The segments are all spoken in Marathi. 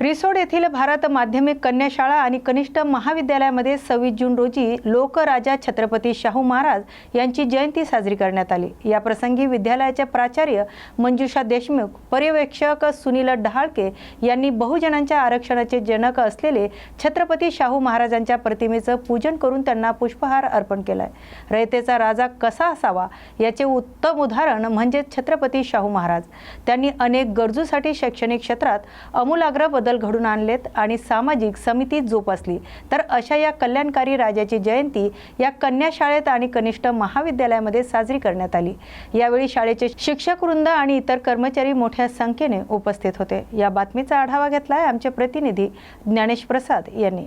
रिसोड येथील भारत माध्यमिक कन्या शाळा आणि कनिष्ठ महाविद्यालयामध्ये सव्वीस जून रोजी लोकराजा छत्रपती शाहू महाराज यांची जयंती साजरी करण्यात आली. या प्रसंगी प्राचार्य मंजुषा देशमुख पर्यवेक्षक सुनील डहाळके यांनी बहुजनांच्या आरक्षणाचे जनक असलेले छत्रपती शाहू महाराजांच्या प्रतिमेचं पूजन करून त्यांना पुष्पहार अर्पण केलाय. रयतेचा राजा कसा असावा याचे उत्तम उदाहरण म्हणजे छत्रपती शाहू महाराज. त्यांनी अनेक गरजूसाठी शैक्षणिक क्षेत्रात अमूलाग्र बदल घडून आणलेत आणि सामाजिक समिती जोपासली. तर अशा या कल्याणकारी राजाची जयंती या कन्या शाळेत आणि कनिष्ठ महाविद्यालयामध्ये साजरी करण्यात आली. यावेळी शाळेचे शिक्षक वृंद आणि इतर कर्मचारी मोठ्या संख्येने उपस्थित होते. या बातमीचा आढावा घेतलाय आमचे प्रतिनिधी ज्ञानेश प्रसाद यांनी.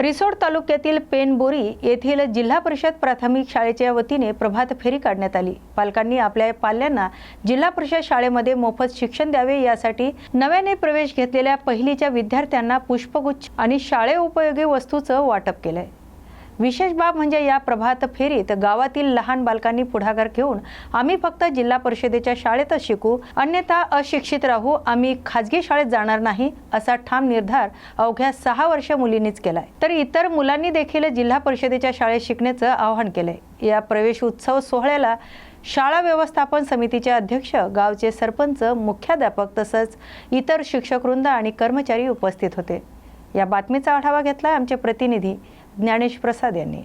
रिसोड तालुक्यातील पेनबोरी येथील जिल्हा परिषद प्राथमिक शाळेच्या वतीने प्रभात फेरी काढण्यात आली. पालकांनी आपल्या पाल्यांना जिल्हा परिषद शाळेमध्ये मोफत शिक्षण द्यावे यासाठी नव्याने प्रवेश घेतलेल्या पहिलीच्या विद्यार्थ्यांना पुष्पगुच्छ आणि शाळे उपयोगी वस्तूचं वाटप केलंय. विशेष बाब म्हणजे या प्रभात फेरीत गावातील लहान बालकांनी पुढाकार घेऊन आम्ही फक्त जिल्हा परिषदेच्या शाळेतच शिकू अन्यथा अशिक्षित राहू आम्ही खाजगी शाळेत जाणार नाही असा ठाम निर्धार अवघ्या सहा वर्ष मुलींनीच केलाय. तर इतर मुलांनी देखील जिल्हा परिषदेच्या शाळेत शिकण्याचं आवाहन केलंय. या प्रवेश उत्सव सोहळ्याला शाळा व्यवस्थापन समितीचे अध्यक्ष गावचे सरपंच मुख्याध्यापक तसंच इतर शिक्षकवृंद आणि कर्मचारी उपस्थित होते. या बातमीचा आढावा घेतला आमचे प्रतिनिधी ज्ञानेश प्रसाद यांनी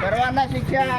सर्वांना शिक्षण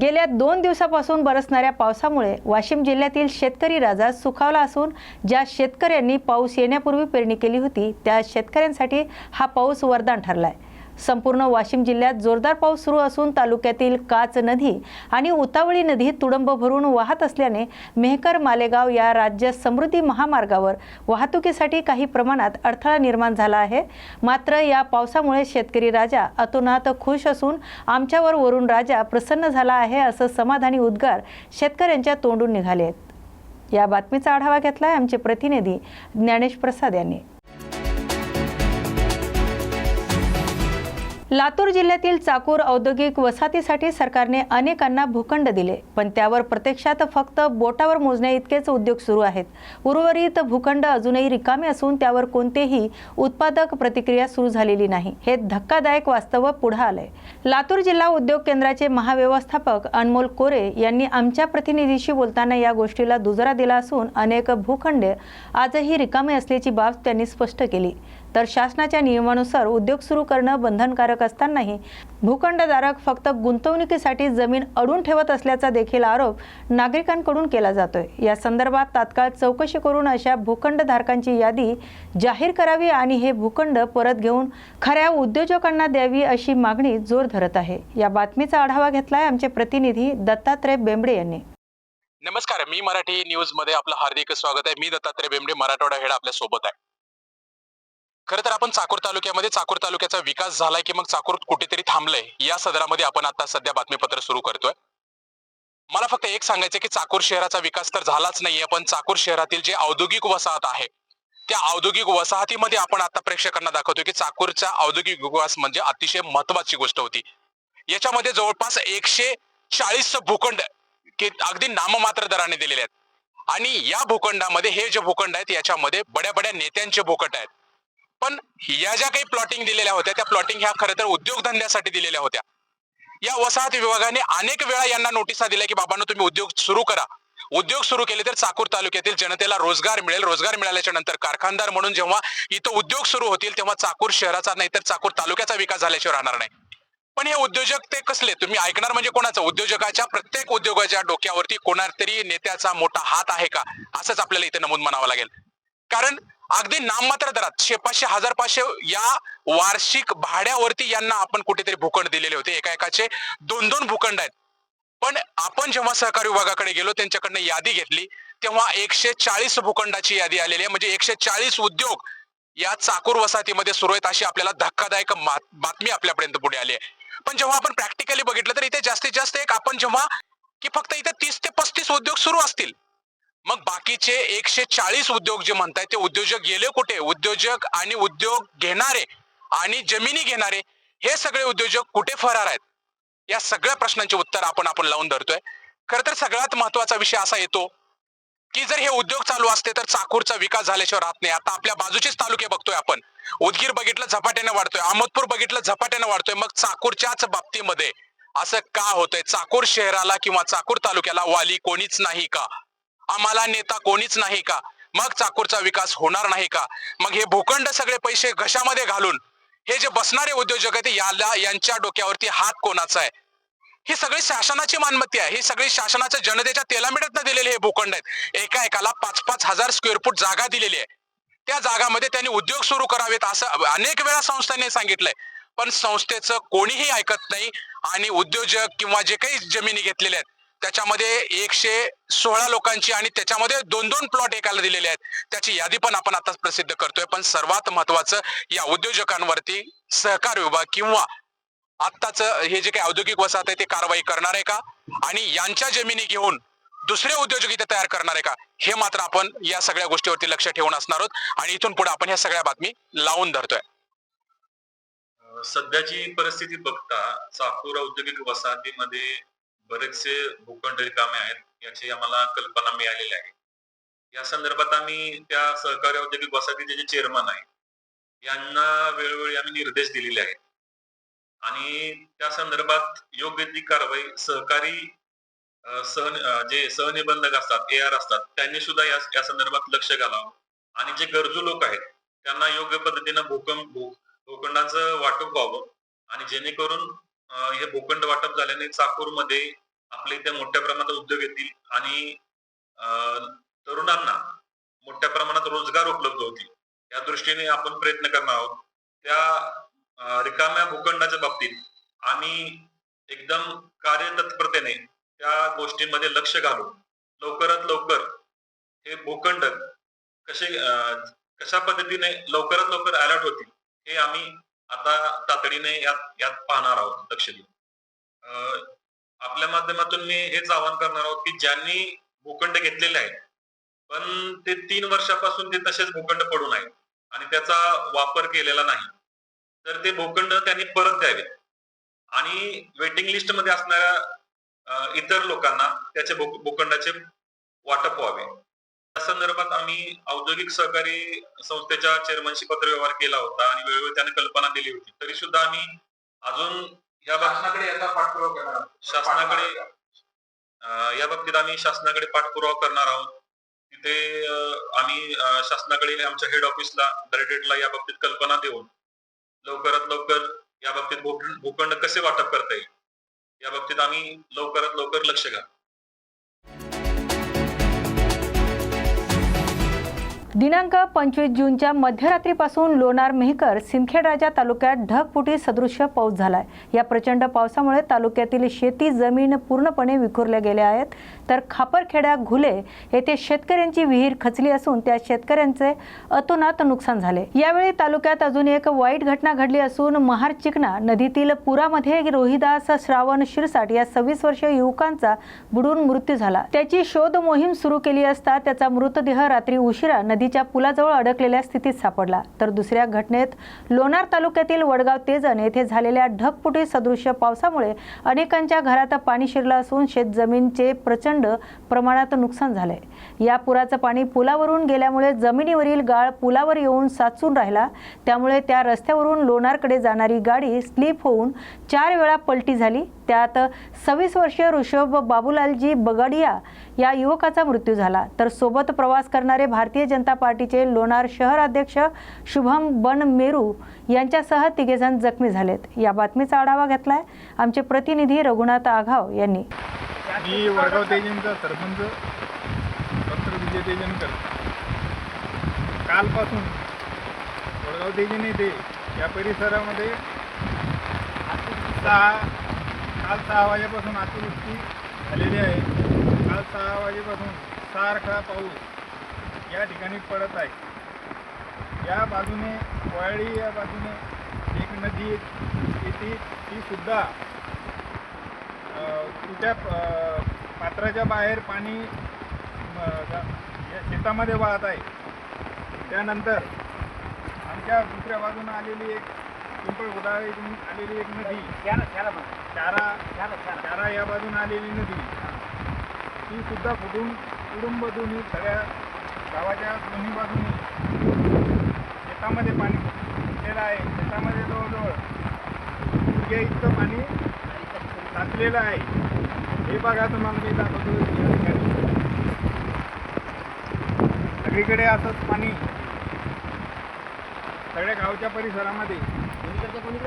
गेल्या दोन दिवसापासून बरसणाऱ्या पावसामुळे वाशिम जिल्ह्यातील शेतकरी राजा सुखावला असून ज्या शेतकऱ्यांनी पाऊस येण्यापूर्वी पेरणी केली होती त्या शेतकऱ्यांसाठी हा पाऊस वरदान ठरला आहे संपूर्ण वाशिम जिल्ह्यात जोरदार पाऊस सुरू असून तालुक्यातील काच नदी आणि उतावळी नदी तुडंब भरून वाहत असल्याने मेहकर मालेगाव या राज्य समृद्धी महामार्गावर वाहतुकीसाठी काही प्रमाणात अडथळा निर्माण झाला आहे. मात्र या पावसामुळे शेतकरी राजा अतोनात खुश असून आमच्यावर वरून राजा प्रसन्न झाला आहे असं समाधानी उद्गार शेतकऱ्यांच्या तोंडून निघाले आहेत. या बातमीचा आढावा घेतला आहे आमचे प्रतिनिधी ज्ञानेश प्रसाद यांनी. लातूर जिल्ह्यातील चाकूर औद्योगिक वसाहतीसाठी सरकारने अनेकांना भूखंड दिले पण त्यावर प्रत्यक्षात फक्त बोटावर मोजण्या इतकेच उद्योग सुरू आहेत. उर्वरित भूखंड अजूनही रिकामे असून त्यावर कोणतेही उत्पादक प्रतिक्रिया सुरू झालेली नाही. हे धक्कादायक वास्तव पुढे आलंय. लातूर जिल्हा उद्योग केंद्राचे महाव्यवस्थापक अनमोल कोरे यांनी आमच्या प्रतिनिधीशी बोलताना या गोष्टीला दुजरा दिला असून अनेक भूखंडे आजही रिकामे असल्याची बाब त्यांनी स्पष्ट केली. तर शासनाच्या नियमानुसार उद्योग सुरू करणं बंधनकारक असतानाही भूखंडधारक फक्त गुंतवणुकीसाठी जमीन अडून ठेवत असल्याचा देखील आरोप नागरिकांकडून केला जातोय. या संदर्भात तात्काळ चौकशी करून अशा भूखंडधारकांची यादी जाहीर करावी आणि हे भूखंड परत घेऊन खऱ्या उद्योजकांना द्यावी अशी मागणी जोर धरत आहे. या बातमीचा आढावा घेतलाय आमचे प्रतिनिधी दत्तात्रय बेंबडे यांनी. नमस्कार मी मराठी न्यूजमध्ये आपलं हार्दिक स्वागत आहे. मी दत्तात्रय बेंबडे मराठवाडा हेड आपल्यासोबत आहे. खरं तर आपण चाकूर तालुक्यामध्ये चाकूर तालुक्याचा विकास झालाय की मग चाकूर कुठेतरी थांबलंय या सदरामध्ये आपण आता सध्या बातमीपत्र सुरू करतोय. मला फक्त एक सांगायचं की चाकूर शहराचा विकास तर झालाच नाहीये पण चाकूर शहरातील जे औद्योगिक वसाहत आहे त्या औद्योगिक वसाहतीमध्ये आपण आता प्रेक्षकांना दाखवतोय की चाकूरचा औद्योगिक विकास म्हणजे अतिशय महत्वाची गोष्ट होती. याच्यामध्ये जवळपास एकशे चाळीस भूखंड की अगदी नाममात्र दराने दिलेले आहेत. आणि या भूखंडामध्ये हे जे भूखंड आहेत याच्यामध्ये बड्या बड्या नेत्यांचे भूखंड आहेत. पण या ज्या काही प्लॉटिंग दिलेल्या होत्या त्या प्लॉटिंग ह्या खरं तर उद्योगधंद्यासाठी दिलेल्या होत्या. या वसाहत विभागाने अनेक वेळा यांना नोटिसा दिल्या की बाबांनो तुम्ही उद्योग सुरू करा. उद्योग सुरू केले तर चाकूर तालुक्यातील जनतेला रोजगार मिळेल. रोजगार मिळाल्याच्या नंतर कारखानदार म्हणून जेव्हा इथं उद्योग सुरू होतील तेव्हा चाकूर शहराचा नाही तर चाकूर तालुक्याचा विकास झाल्याशिवाय राहणार नाही. पण हे उद्योजक ते कसले? तुम्ही ऐकणार म्हणजे कोणाचं? उद्योजकाच्या प्रत्येक उद्योगाच्या डोक्यावरती कोणातरी नेत्याचा मोठा हात आहे का? असंच आपल्याला इथे नमूद म्हणावं लागेल. कारण अगदी नाममात्र दरात शे पाचशे हजार पाचशे या वार्षिक भाड्यावरती यांना आपण कुठेतरी भूखंड दिलेले होते. एका एकाचे दोन दोन भूखंड आहेत. पण आपण जेव्हा सहकारी विभागाकडे गेलो त्यांच्याकडनं यादी घेतली तेव्हा एकशे चाळीस भूखंडाची यादी आलेली आहे. म्हणजे एकशे चाळीस उद्योग या चाकूर वसाहतीमध्ये सुरू आहेत अशी आपल्याला धक्कादायक बातमी आपल्यापर्यंत पुढे आली आहे. पण जेव्हा आपण प्रॅक्टिकली बघितलं तर इथे जास्तीत जास्त एक आपण जेव्हा की फक्त इथे तीस ते पस्तीस उद्योग सुरू असतील मग बाकीचे एकशे चाळीस उद्योग जे म्हणताय ते उद्योजक गेले कुठे? उद्योजक आणि उद्योग घेणारे आणि जमिनी घेणारे हे सगळे उद्योजक कुठे फरार आहेत? या सगळ्या प्रश्नांचे उत्तर आपण आपण लावून धरतोय. खर तर सगळ्यात महत्त्वाचा विषय असा येतो की जर हे उद्योग चालू असते तर चाकूरचा विकास झाल्याशिवाय राहत नाही. आता आपल्या बाजूचेच तालुके बघतोय आपण. उदगीर बघितलं झपाट्याने वाढतोय. अहमदपूर बघितलं झपाट्याने वाढतोय. मग चाकूरच्याच बाबतीमध्ये असं का होतंय? चाकूर शहराला किंवा चाकूर तालुक्याला वाली कोणीच नाही का? आम्हाला नेता कोणीच नाही का? मग चाकूरचा विकास होणार नाही का? मग हे भूखंड सगळे पैसे घशामध्ये घालून हे जे बसणारे उद्योजक आहेत याला यांच्या डोक्यावरती हात कोणाचा आहे? ही सगळी शासनाची मालमत्ती आहे. ही सगळी शासनाच्या जनतेच्या तेलामिडत दिलेले हे भूखंड आहेत. एका एकाला पाच पाच हजार स्क्वेअर फूट जागा दिलेली आहे. त्या जागामध्ये त्यांनी उद्योग सुरू करावेत असं अनेक वेळा संस्थांनी सांगितलंय. पण संस्थेचं कोणीही ऐकत नाही आणि उद्योजक किंवा जे काही जमिनी घेतलेल्या आहेत त्याच्यामध्ये एकशे सोळा लोकांची आणि त्याच्यामध्ये दोन दोन प्लॉट एकाला दिलेले आहेत. त्याची यादी पण आपण आता प्रसिद्ध करतोय. पण सर्वात महत्वाचं या उद्योजकांवरती सहकार विभाग किंवा आत्ताच हे जे काही औद्योगिक वसाहत आहे ते कारवाई करणार आहे का? आणि यांच्या जमिनी घेऊन दुसरे उद्योजक इथे तयार करणार आहे का? हे मात्र आपण या सगळ्या गोष्टीवरती लक्ष ठेवून असणार आहोत. आणि इथून पुढे आपण ह्या सगळ्या बातमी लावून धरतोय. सध्याची परिस्थिती बघता चाकूर औद्योगिक वसाहतीमध्ये बरेचसे भूखंड रिकामे आहेत याची आम्हाला कल्पना मिळालेली आहे. या संदर्भात आम्ही त्या सहकारी औद्योगिक वसाहतीचे जे चेअरमन आहे यांना वेळोवेळी आम्ही निर्देश दिलेले आहेत. आणि त्या संदर्भात योग्य ती कारवाई सहकारी सह जे सहनिबंधक असतात ए आर असतात त्यांनी सुद्धा या या संदर्भात लक्ष घालावं. आणि जे गरजू लोक आहेत त्यांना योग्य पद्धतीनं भूकंप भू भूखंडाचं वाटप व्हावं. आणि जेणेकरून हे भूखंड वाटप झाल्याने चाकूरमध्ये आपल्या इथे मोठ्या प्रमाणात उद्योग येतील आणि तरुणांना मोठ्या प्रमाणात रोजगार उपलब्ध होतील. या दृष्टीने आपण प्रयत्न करणार आहोत. त्या रिकाम्या भूखंडाच्या बाबतीत आम्ही एकदम कार्यतत्परतेने त्या गोष्टींमध्ये लक्ष घालून लवकरात लवकर हे भूखंड कसे कशा पद्धतीने लवकरात लवकर अलर्ट होतील हे आम्ही आता तातडीने यात यात पाहणार आहोत लक्ष देऊन. अं, आपल्या माध्यमातून मी हेच आवाहन करणार आहोत की ज्यांनी भूखंड घेतलेले आहेत पण ते तीन वर्षापासून ते तसेच भूखंड पडून आहेत आणि त्याचा वापर केलेला नाही तर ते भूखंड त्यांनी परत द्यावे आणि वेटिंग लिस्टमध्ये असणाऱ्या इतर लोकांना त्याचे भूखंडाचे वाटप व्हावे. त्या संदर्भात आम्ही औद्योगिक सहकारी संस्थेच्या चेअरमनशी पत्र व्यवहार केला होता आणि वेळोवेळी त्याने कल्पना दिली होती. तरी सुद्धा आम्ही अजून या शासनाकडे याचा पाठपुरावा करणार आहोत. शासनाकडे या बाबतीत आम्ही शासनाकडे पाठपुरावा करणार आहोत. तिथे आम्ही शासनाकडे आमच्या हेड ऑफिसला डायरेक्टरला या बाबतीत कल्पना देऊन लवकरात लवकर या बाबतीत भूखंड भूखंड कसे वाटप करता येईल? या बाबतीत आम्ही लवकरात लवकर लक्ष घालू. दिनांक पंचवीस जूनच्या मध्यरात्रीपासून लोणार मेहकर सिंदखेडराजा तालुक्यात ढगफुटी सदृश्य पाऊस झालाय. या प्रचंड पावसामुळे तालुक्यातील शेती जमीन पूर्णपणे विखुरल्या गेल्या आहेत. तर खापरखेड्या घुले येथे शेतकऱ्यांची विहीर खचली असून त्या शेतकऱ्यांचे अतोनात नुकसान झाले. यावेळी तालुक्यात अजून एक वाईट घटना घडली असून महार चिकना नदीतील पुरामध्ये रोहिदास श्रावण शिरसाट या सव्वीस वर्षीय युवकांचा बुडून मृत्यू झाला. त्याची शोध मोहीम सुरू केली असता त्याचा मृतदेह रात्री उशिरा नदी नदीच्या पुलाजवळ अडकलेल्या स्थितीत सापडला. तर दुसऱ्या घटनेत लोणार तालुक्यातील वडगाव तेजन येथे झालेल्या ढगपुटी सदृश्य पावसामुळे अनेकांच्या घरात पाणी शिरलं असून शेतजमीनचे प्रचंड प्रमाणात नुकसान झाले या पुराचं पाणी पुलावरून गेल्यामुळे जमिनीवरील गाळ पुलावर येऊन साचून राहिला. त्यामुळे त्या रस्त्यावरून लोणारकडे जाणारी गाडी स्लिप होऊन चार वेळा पलटी झाली. त्यात सव्वीस वर्षीय ऋषभ बाबूलालजी बगाडिया या युवकाचा मृत्यू झाला. तर सोबत प्रवास करणारे भारतीय जनता पार्टीचे लोणार शहर अध्यक्ष शुभम बनमेरू यांच्यासह तिघेजण जखमी झालेत. या बातमीचा आढावा घेतलाय आमचे प्रतिनिधी रघुनाथ आघाव यांनी. मी वडगाव तेजनचा सरपंच डॉक्टर विजय तेजनकर. कालपासून वडगाव तेजन येथे या परिसरामध्ये सहा काल सहा वाजेपासून अतिवृष्टी झालेली आहे. सहा वाजेपासून सारखा पाऊस या ठिकाणी पडत आहे. या बाजूने वाळी या बाजूने एक नदी येते. ती सुद्धा अ, त्या अ, पात्राच्या बाहेर पाणी शेतामध्ये वाहत आहे. त्यानंतर आमच्या दुसऱ्या बाजूनं आलेली एक पिंपळ इथून आलेली एक नदी. चारा चारा या बाजून आलेली नदी. ती सुद्धा कुटुंब कुटुंबातूनही सगळ्या गावाच्या दोन्ही बाजूनी शेतामध्ये पाणी गेलेलं आहे. शेतामध्ये जवळजवळ जे इतकं पाणी साचलेलं आहे. हे बघा तुम्हाला मी दाखवतो सगळीकडे असंच पाणी सगळ्या गावच्या परिसरामध्ये.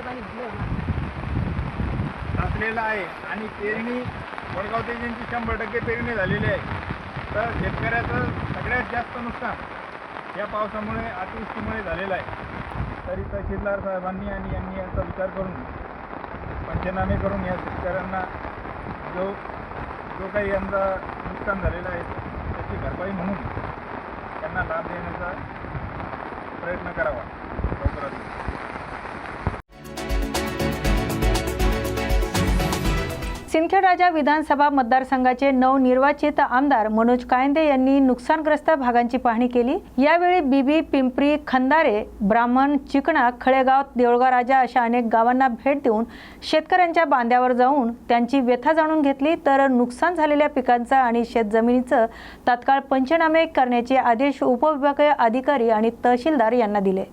पाणी साचलेलं आहे. आणि पेरणी वडगाव तेजींची शंभर टक्के पेरणी झालेली आहे. तर शेतकऱ्याचं सगळ्यात जास्त नुकसान या पावसामुळे अतिवृष्टीमुळे झालेलं आहे. तरी तहसीलदार साहेबांनी आणि यांनी याचा विचार करून पंचनामे करून या शेतकऱ्यांना जो जो काही यांचा नुकसान झालेलं आहे त्याची भरपाई म्हणून त्यांना लाभ देण्याचा प्रयत्न करावा. सिंदखेड राजा विधानसभा मतदारसंघाचे नवनिर्वाचित आमदार मनोज कायंदे यांनी नुकसानग्रस्त भागांची पाहणी केली. यावेळी बीबी पिंपरी खंदारे ब्राह्मण चिकणा खळेगाव देवळगाव राजा अशा अनेक गावांना भेट देऊन शेतकऱ्यांच्या बांध्यावर जाऊन त्यांची व्यथा जाणून घेतली. तर नुकसान झालेल्या पिकांचं आणि शेतजमिनीचं तात्काळ पंचनामे करण्याचे आदेश उपविभागीय अधिकारी आणि तहसीलदार यांना दिले.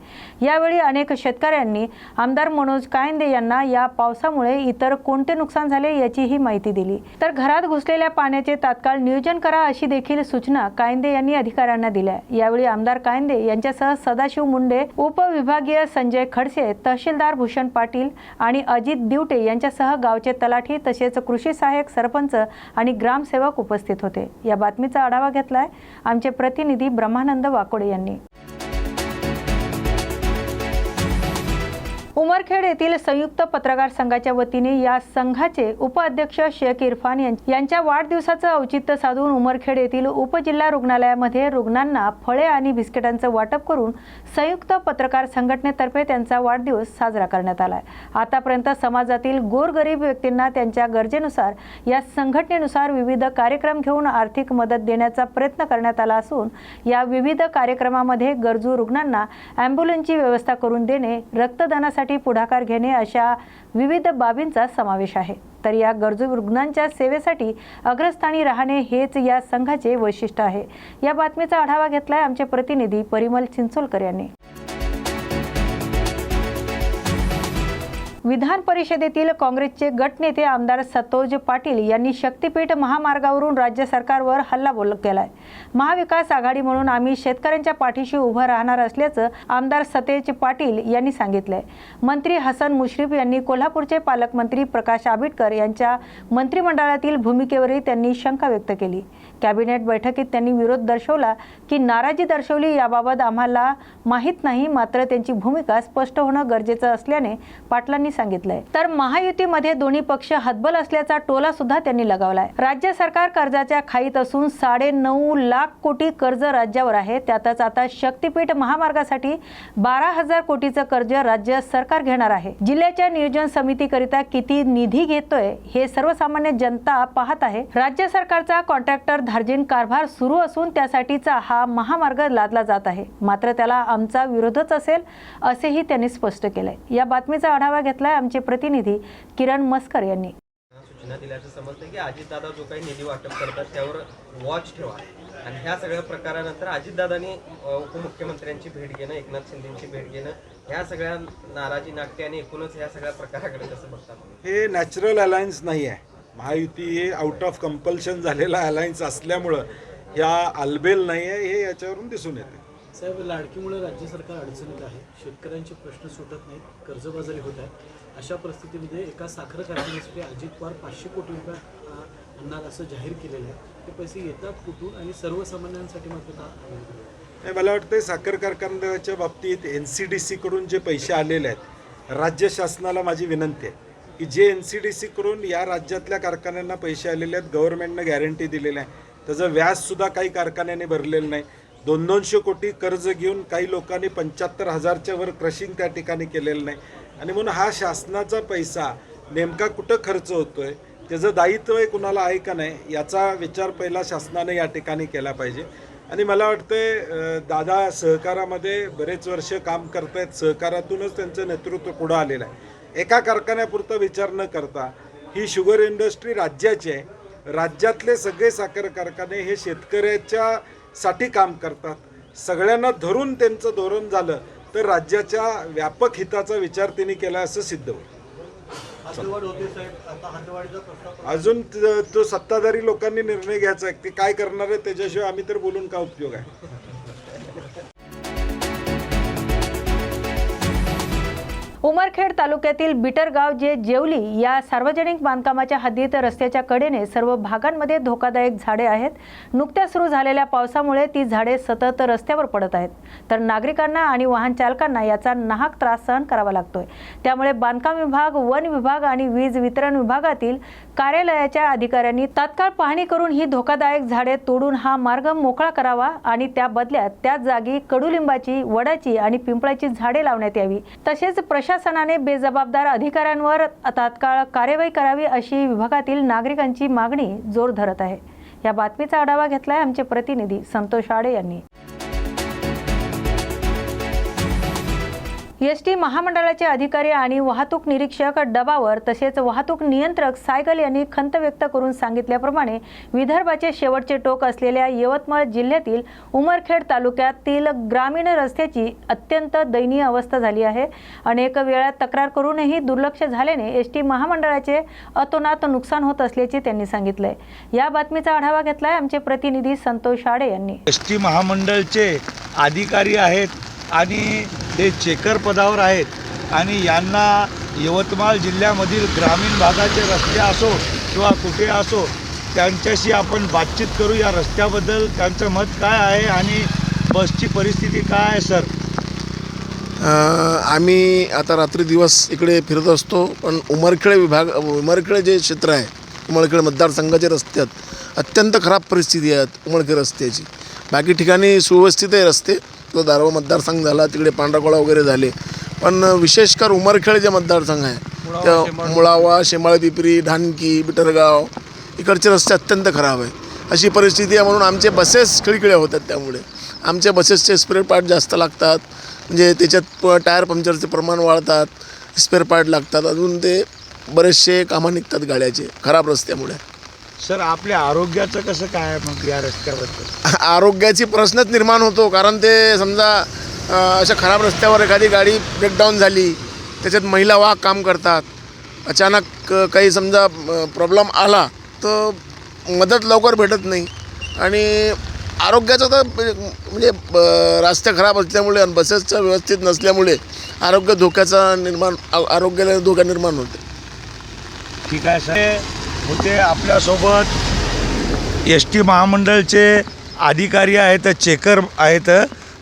यावेळी अनेक शेतकऱ्यांनी आमदार मनोज कायंदे यांना या पावसामुळे इतर कोणते नुकसान झाले याची ही माहिती दिली. तर घरात घुसलेल्या पाण्याचे तात्काळ नियोजन करा अशी देखील सूचना कायंदे यांनी अधिकाऱ्यांना दिल्या. यावेळी आमदार कायंदे यांच्यासह सदाशिव मुंडे उपविभागीय संजय खडसे तहसीलदार भूषण पाटील आणि अजित दिवटे यांच्यासह गावचे तलाठी तसेच कृषी सहाय्यक सरपंच आणि ग्रामसेवक उपस्थित होते. या बातमीचा आढावा घेतलाय आमचे प्रतिनिधी ब्रह्मानंद वाकोडे यांनी. उमरखेड येथील संयुक्त पत्रकार संघाच्या वतीने या संघाचे उपाध्यक्ष शेख इरफान यां- यांच्या वाढदिवसाचं औचित्य साधून उमरखेड येथील उपजिल्हा रुग्णालयामध्ये रुग्णांना फळे आणि बिस्किटांचं वाटप करून संयुक्त पत्रकार संघटनेतर्फे त्यांचा वाढदिवस साजरा करण्यात आलाय. आतापर्यंत समाजातील गोरगरीब व्यक्तींना त्यांच्या गरजेनुसार या संघटनेनुसार विविध कार्यक्रम घेऊन आर्थिक मदत देण्याचा प्रयत्न करण्यात आला असून या विविध कार्यक्रमामध्ये गरजू रुग्णांना ॲम्ब्युलन्सची व्यवस्था करून देणे रक्तदानासाठी पुढाकार घेणे अशा विविध बाबींचा समावेश आहे. तर या गरजू रुग्णांच्या सेवेसाठी अग्रस्थानी राहणे हेच या संघाचे वैशिष्ट्य आहे. या बातमीचा आढावा घेतलाय आमचे प्रतिनिधी परिमल चिंचोलकर यांनी. विधान परिषदेतील काँग्रेसचे गटनेते आमदार सतोज पाटील यांनी शक्तीपीठ महामार्गावरून राज्य सरकारवर हल्लाबोल केलाय. महाविकास आघाडी म्हणून आम्ही शेतकऱ्यांच्या पाठीशी उभं राहणार असल्याचं आमदार सतेज पाटील यांनी सांगितलंय. मंत्री हसन मुश्रीफ यांनी कोल्हापूरचे पालकमंत्री प्रकाश आंबेडकर यांच्या मंत्रिमंडळातील भूमिकेवरही त्यांनी शंका व्यक्त केली. कॅबिनेट बैठकीत त्यांनी विरोध दर्शवला की नाराजी दर्शवली याबाबत आम्हाला माहीत नाही मात्र त्यांची भूमिका स्पष्ट होणं गरजेचं असल्याने पाटलांनी सांगितलंय. तर महायुतीमध्ये दोन्ही पक्ष हतबल असल्याचा टोला सुद्धा त्यांनी लगावलाय. राज्य सरकार कर्जाच्या खाईत असून साडे नऊ लाख कोटी कर्ज राज्यावर आहे. त्यातच आता शक्तीपीठ महामार्गासाठी बारा हजार कोटीचं कर्ज राज्य सरकार घेणार आहे. जिल्ह्याच्या नियोजन समितीकरिता किती निधी घेतोय हे सर्वसामान्य जनता पाहत आहे. राज्य सरकारचा कॉन्ट्रॅक्टर धार्जिन कारभार सुरू असून त्यासाठीचा हा महामार्ग लादला जात आहे. मात्र त्याला आमचा विरोधच असेल असेही त्यांनी स्पष्ट केलंय. या बातमीचा आढावा घेतला घेतलाय आमचे प्रतिनिधी किरण मस्कर यांनी. सूचना दिल्याचं समजतं की अजितदादा जो काही निधी वाटप करतात त्यावर वॉच ठेवा. आणि ह्या सगळ्या प्रकारानंतर अजितदादांनी उपमुख्यमंत्र्यांची भेट घेणं एकनाथ शिंदेची भेट घेणं ह्या सगळ्या नाराजी नाट्य आणि एकूणच ह्या सगळ्या प्रकाराकडे कसं बघता तुम्ही? हे नॅचरल अलायन्स नाही आहे. महायुती हे आउट ऑफ कंपल्शन झालेला अलायन्स असल्यामुळं ह्या अलबेल नाही आहे हे याच्यावरून दिसून येते. साहेब लाडकीमुळे राज्य सरकार अडचणीत आहे. शेतकऱ्यांचे प्रश्न सुटत नाहीत. कर्जबाजारी होत आहे अशा परिस्थितीमध्ये एका साखर कारखान्यासाठी अजित पवार पाचशे कोटी रुपये आणणार असं जाहीर केलेलं आहे. ते पैसे येतात कुठून आणि सर्वसामान्यांसाठी मात्र का? नाही मला वाटतं साखर कारखान्याच्या बाबतीत एन सी डी सीकडून जे पैसे आलेले आहेत राज्य शासनाला माझी विनंती आहे की जे एन सी डी सीकडून या राज्यातल्या कारखान्यांना पैसे आलेले आहेत गव्हर्नमेंटनं गॅरंटी दिलेलं आहे. त्याचं व्याजसुद्धा काही कारखान्याने भरलेलं नाही. दोन दोनशे कोटी कर्ज घेऊन काही लोकांनी पंच्याहत्तर हजारच्या वर क्रशिंग त्या ठिकाणी केलेलं नाही. आणि म्हणून हा शासनाचा पैसा नेमका कुठं खर्च होतो आहे त्याचं दायित्व आहे कुणाला आहे का नाही याचा विचार पहिला शासनाने या ठिकाणी केला पाहिजे. आणि मला वाटतंय दादा सहकारामध्ये बरेच वर्ष काम करत आहेत सहकारातूनच त्यांचं नेतृत्व पुढं आलेलं आहे. एका कारखान्यापुरता विचार न करता ही शुगर इंडस्ट्री राज्याची आहे. राज्यातले सगळे साखर कारखाने हे शेतकऱ्याच्या साठी काम करतात. सगळ्यांना धरून त्यांचं धोरण झालं तर राज्याच्या व्यापक हिताचा विचार त्यांनी केला असं सिद्ध होईल. अजून त- तो सत्ताधारी लोकांनी निर्णय घ्यायचा आहे ते काय करणार आहे त्याच्याशिवाय आम्ही तर बोलून काय उपयोग आहे? उमरखेड तालुक्यातील बिटरगाव जे जेवली या सार्वजनिक बांधकामाच्या हद्दीत रस्त्याच्या कडेने सर्व भागांमध्ये धोकादायक झाडे आहेत. नुकत्याच सुरू झालेल्या पावसामुळे ती झाडे सतत रस्त्यावर पडत आहेत. तर नागरिकांना आणि वाहन चालकांना याचा नाहक त्रास सहन करावा लागतोय. त्यामुळे बांधकाम विभाग वन विभाग आणि वीज वितरण विभागातील कार्यालयाच्या अधिकाऱ्यांनी तात्काळ पाहणी करून ही धोकादायक झाडे तोडून हा मार्ग मोकळा करावा आणि त्या बदल्यात त्याच जागी कडुलिंबाची वडाची आणि पिंपळाची झाडे लावण्यात यावी. तसेच प्रशासनाने बेजबाबदार अधिकाऱ्यांवर तात्काळ कार्यवाही करावी अशी विभागातील नागरिकांची मागणी जोर धरत आहे. या बातमीचा आढावा घेतलाय आमचे प्रतिनिधी संतोष आडे यांनी. एस टी महामंडळाचे अधिकारी आणि वाहतूक निरीक्षक डबावर तसेच वाहतूक नियंत्रक सायकल यांनी खंत व्यक्त करून सांगितल्याप्रमाणे विदर्भाचे शेवटचे टोक असलेल्या यवतमाळ जिल्ह्यातील उमरखेड तालुक्यातील ग्रामीण रस्त्याची अत्यंत दयनीय अवस्था झाली आहे. अनेक वेळा तक्रार करूनही दुर्लक्ष झाल्याने एस टी महामंडळाचे अतोनात नुकसान होत असल्याचे त्यांनी सांगितले या बातमीचा आढावा घेतलाय आमचे प्रतिनिधी संतोष आडे यांनी. एस टी महामंडळचे अधिकारी आहेत. आणि ते चेकर पदावर आहेत. आणि यांना यवतमाळ जिल्ह्यामधील ग्रामीण भागाचे रस्ते असो किंवा कुठे असो त्यांच्याशी आपण बातचीत करू या रस्त्याबद्दल त्यांचं मत काय आहे आणि बसची परिस्थिती काय आहे सर? आम्ही आता रात्री दिवस इकडे फिरत असतो पण उमरखेड विभाग उमरखेड जे क्षेत्र आहे उमरखेड मतदारसंघाचे रस्ते आहेत. अत्यंत खराब परिस्थिती आहेत उमरखेड रस्त्याची. बाकी ठिकाणी सुव्यवस्थित आहे रस्ते. तो दारवा मतदारसंघ झाला तिकडे पांढराकोळा वगैरे झाले. पण विशेषकर उमरखेड जे मतदारसंघ आहे त्या मुळावा शेमाळ पिपरी ढानकी बिटरगाव इकडचे रस्ते अत्यंत खराब आहे अशी परिस्थिती आहे म्हणून आमचे बसेस खिळखिळे होतात त्यामुळे. आमच्या बसेसचे स्पेअर पार्ट जास्त लागतात. म्हणजे त्याच्यात प- टायर पंक्चरचे प्रमाण वाढतात स्पेअर पार्ट लागतात. अजून ते बरेचसे कामं निघतात गाड्याचे खराब रस्त्यामुळे. सर आपल्या आरोग्याचं कसं काय मग या रस्त्याबद्दल? आरोग्याची प्रश्नच निर्माण होतो कारण ते समजा अ, अशा खराब रस्त्यावर एखादी गाडी ब्रेकडाऊन झाली त्याच्यात महिला वाहक काम करतात अचानक अ, काही समजा प्रॉब्लेम आला तर मदत लवकर भेटत नाही. आणि आरोग्याचं तर म्हणजे ब- रस्ते खराब असल्यामुळे आणि बसेसचं व्यवस्थित नसल्यामुळे आरोग्य धोक्याचा निर्माण आ- आरोग्याला धोका निर्माण होते. ठीक आहे सर. होते आपल्यासोबत एस टी महामंडळचे अधिकारी आहेत चेकर आहेत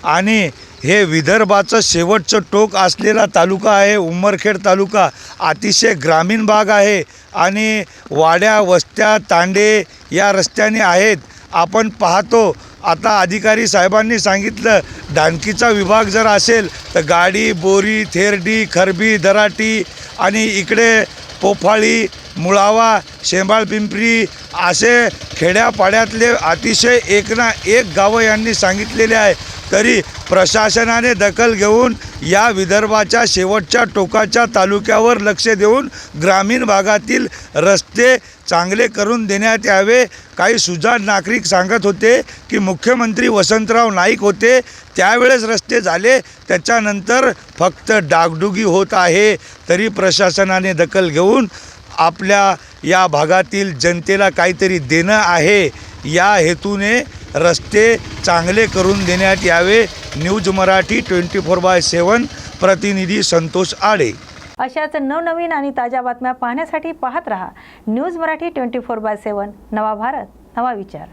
आणि हे विदर्भाचं शेवटचं टोक असलेला तालुका आहे उमरखेड तालुका. अतिशय ग्रामीण भाग आहे आणि वाड्या वस्त्या तांडे या रस्त्याने आहेत. आपण पाहतो आता अधिकारी साहेबांनी सांगितलं डांकीचा विभाग जर असेल तर गाडी बोरी थेरडी खरबी दराटी आणि इकडे पोफाळी मुळावा शेंबाळ पिंपरी असे खेड्यापाड्यातले अतिशय एक ना एक गावं यांनी सांगितलेले आहे. तरी प्रशासनाने दखल घेऊन या विदर्भाच्या शेवटच्या टोकाच्या तालुक्यावर लक्ष देऊन ग्रामीण भागातील रस्ते चांगले करून देण्यात यावे. काही सुजाण नागरिक सांगत होते की मुख्यमंत्री वसंतराव नाईक होते. त्यावेळेस रस्ते झाले. त्याच्यानंतर फक्त डागडुगी होत आहे. तरी प्रशासनाने दखल घेऊन आपल्या या भागातील जनतेला काहीतरी देणं आहे या हेतूने रस्ते चांगले करून देण्यात यावे. News Marathi twenty four by seven प्रतिनिधी संतोष आडे. अशाच नवनवीन आणि ताज्या बातम्या पाहण्यासाठी पाहत रहा. News Marathi twenty four by seven नवा भारत नवा विचार.